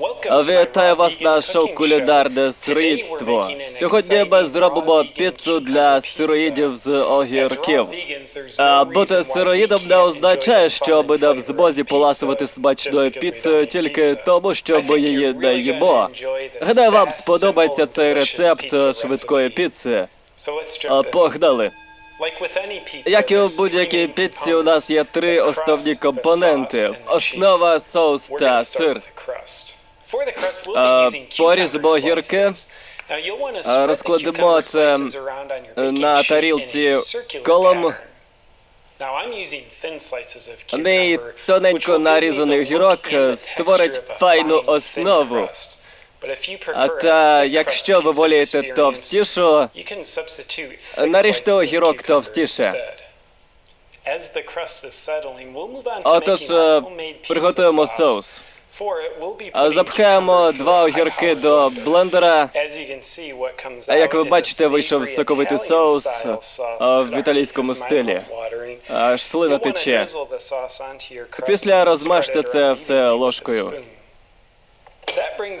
Вітаю вас на шоу Кулінарне сироїдство. Сьогодні ми зробимо піцу для сироїдів з огірків. А бути сироїдом не означає, що ми не в змозі поласувати смачною піцею тільки тому, що ми її не їмо. Гадаю, вам сподобається цей рецепт швидкої піци. Погнали. Як і у будь-якій піці, у нас є три основні компоненти: основа, соус та сир. А, Поріземо огірки, А, розкладемо це на тарілці колом. Мій тоненько нарізаний огірок е, створить файну основу. А та якщо ви волієте товстішу, наріжте огірок товстіше. отож е, приготуємо соус. Запхаємо два огірки до блендера. А як ви бачите, вийшов соковитий соус в італійському стилі. Аж слина тече. Після розмажте це все ложкою.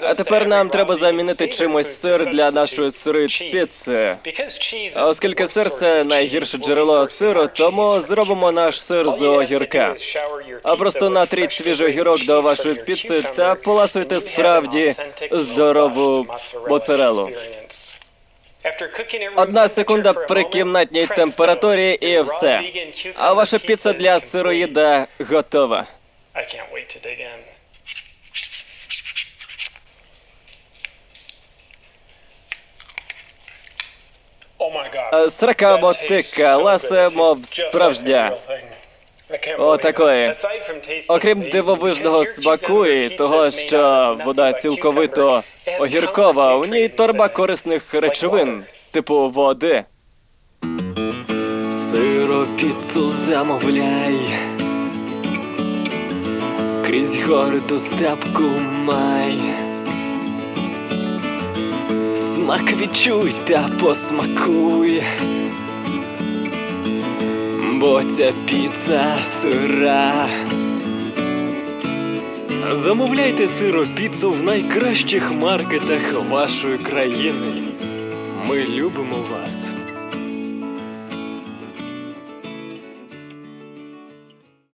А тепер нам треба замінити чимось сир для нашої сири піци. А Оскільки сир це найгірше джерело сиру, тому зробимо наш сир з огірка. А просто натріть свіжий огірок до вашої піци та поласуйте справді здорову моцарелу. Одна секунда при кімнатній температурі і все. А ваша піца для сироїда готова. Е, Срака мотика, ласе, мов справжня. Отакої. Окрім дивовижного смаку і того, що вода цілковито огіркова, у ній торба корисних речовин, типу води. Сиро піцу замовляй. Крізь гори доставку май. Смак відчуй та посмакуй. Бо ця піца сира. Замовляйте сиро піцу в найкращих маркетах вашої країни. Ми любимо вас.